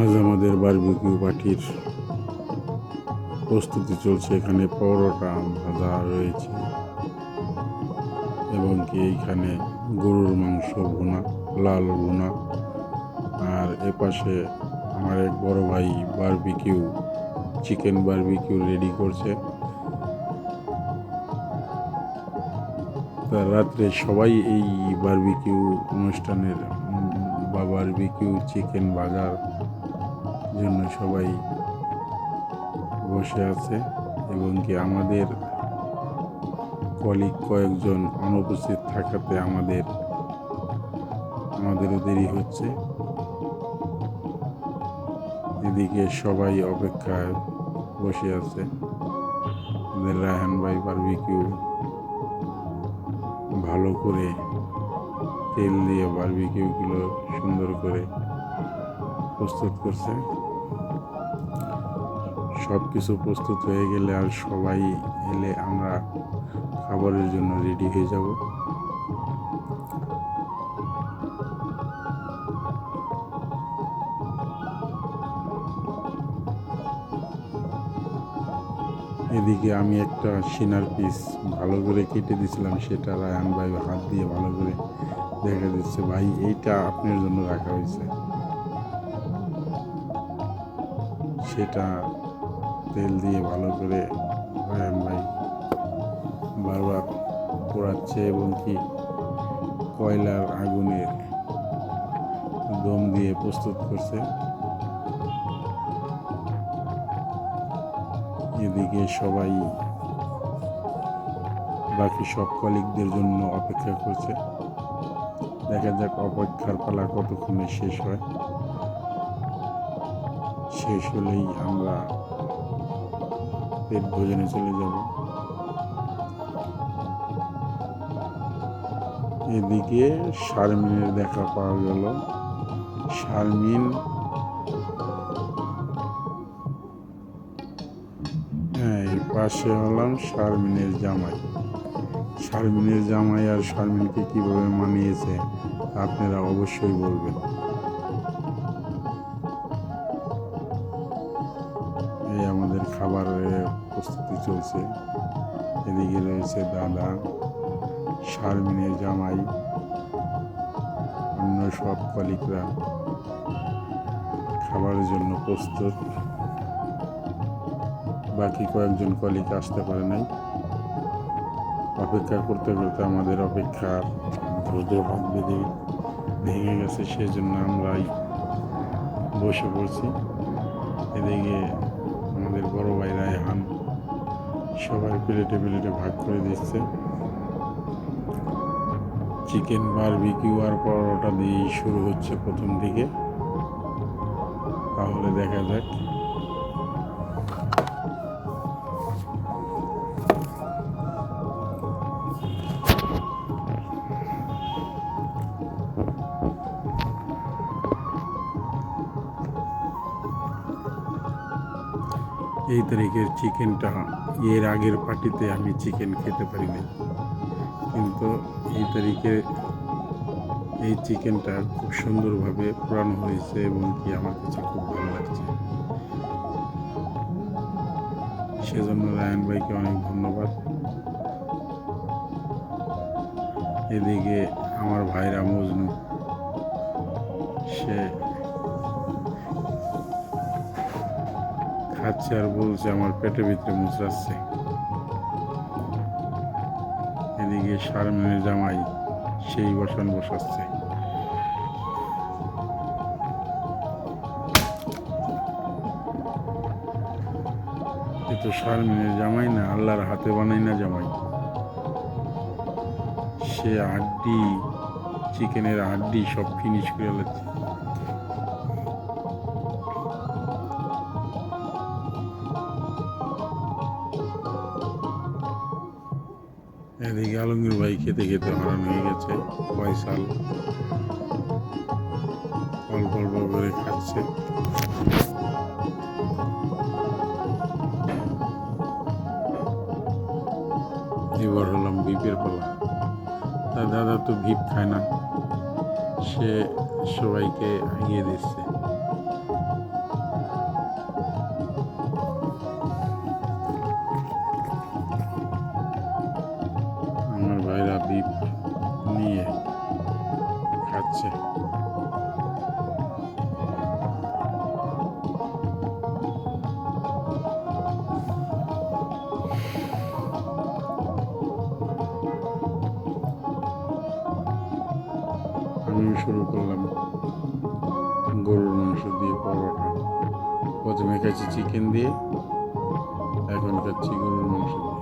আজ আমাদের বারবিকিউ পার্টির প্রস্তুতি চলছে। এখানে পরোটা ভাজা রয়েছে এবং কি এইখানে গরুর মাংস ভুনা, লাল ভুনা। আর এপাশে আমার এক বড় ভাই বারবিকিউ, চিকেন বারবিকিউ রেডি করছে। তা রাত্রে সবাই এই বারবিকিউ অনুষ্ঠানের বা বারবিকিউ চিকেন ভাজার জন্য সবাই বসে আছে এবং কি আমাদের কলিগ কয়েকজন অনুপস্থিত থাকাতে আমাদের, আমাদেরও দেরি হচ্ছে। এদিকে সবাই অপেক্ষায় বসে আছে। আমাদের রায়হান ভাই বারবিকিউ ভালো করে তেল দিয়ে বারবিকিউগুলো সুন্দর করে প্রস্তুত করছে। সব কিছু প্রস্তুত হয়ে গেলে আর সবাই এলে আমরা খাবারের জন্য রেডি হয়ে যাব। এদিকে আমি একটা সিনার পিস ভালো করে কেটে দিয়েছিলাম, সেটা রায়ান ভাই হাত দিয়ে ভালো করে দেখা দিচ্ছে। ভাই, এইটা আপনার জন্য রাখা হয়েছে। সেটা তেল দিয়ে ভালো করে রায়ান ভাই, বারবার পোড়াচ্ছে এবং কি কয়লার আগুনে দম দিয়ে প্রস্তুত করছে। এদিকে সবাই, বাকি সব কলিকদের জন্য অপেক্ষা করছে। দেখা যাক অপেক্ষার পালা কতক্ষণে শেষ হয়। শেষ হলেই আমরা পেট ভোজনে চলে যাব। এদিকে শারমিনের দেখা পাওয়া গেল। শারমিন হ্যাঁ পাশে হলাম শারমিনের জামাই। শারমিনের জামাই আর শারমিনকে কীভাবে মানিয়েছে, আপনারা অবশ্যই বলবেন। খাবারের প্রস্তুতি চলছে। এদিকে রয়েছে দাদা, শারমিনের জামাই, অন্য সব কলিকরা। খাবারের জন্য প্রস্তুত। বাকি কয়েকজন কলিগ আসতে পারে নাই। অপেক্ষা করতে করতে আমাদের অপেক্ষার ধৈর্য ভাগ বেঁধে ভেঙে গেছে, সেজন্য আমরাই বসে পড়ছি। এদিকে আমাদের বড় ভাই রায়হান সবাই প্লেটে প্লেটে ভাগ করে দিচ্ছে। চিকেন বারবিকিউ আর পরোটা দিয়েই শুরু হচ্ছে প্রথম দিকে। তাহলে দেখা যাক। এই তারিখের চিকেনটা এর আগের পার্টিতে আমি চিকেন খেতে পারিনি। কিন্তু এই তারিখে এই চিকেনটা খুব সুন্দরভাবে পুরানো হয়েছে এবং কি আমার কাছে খুব ভালো লাগছে। সেজন্য রায়ন ভাইকে অনেক ধন্যবাদ। এদিকে আমার ভাইরা মজনু, সে খাচ্ছে আর বলছে, আমার পেটের ভিতরে মুচড়াচ্ছে। এদিকে শারমিনের জামাই সেই বসান বসাচ্ছে। তো শারমিনের জামাই না, আল্লাহর হাতে বানাই না জামাই। সে আড্ডি, চিকেনের আড্ডি সব ফিনিশ করে যাচ্ছে এদিকে আলমগীর ভাই খেতে খেতে হারান হয়ে গেছে, ফয়সাল। অল্প অল্প করে খাচ্ছে। এবার হলাম বিপের পালা। তার দাদা তো ভিপ খায় না, সে সবাইকে এগিয়ে দিচ্ছে। ভাইরা বিপ নিয়ে খাচ্ছে। আমিও শুরু করলাম গরুর মাংস দিয়ে পরোটা। প্রথমে খাচ্ছি চিকেন দিয়ে, এখন খাচ্ছি গরুর মাংস দিয়ে।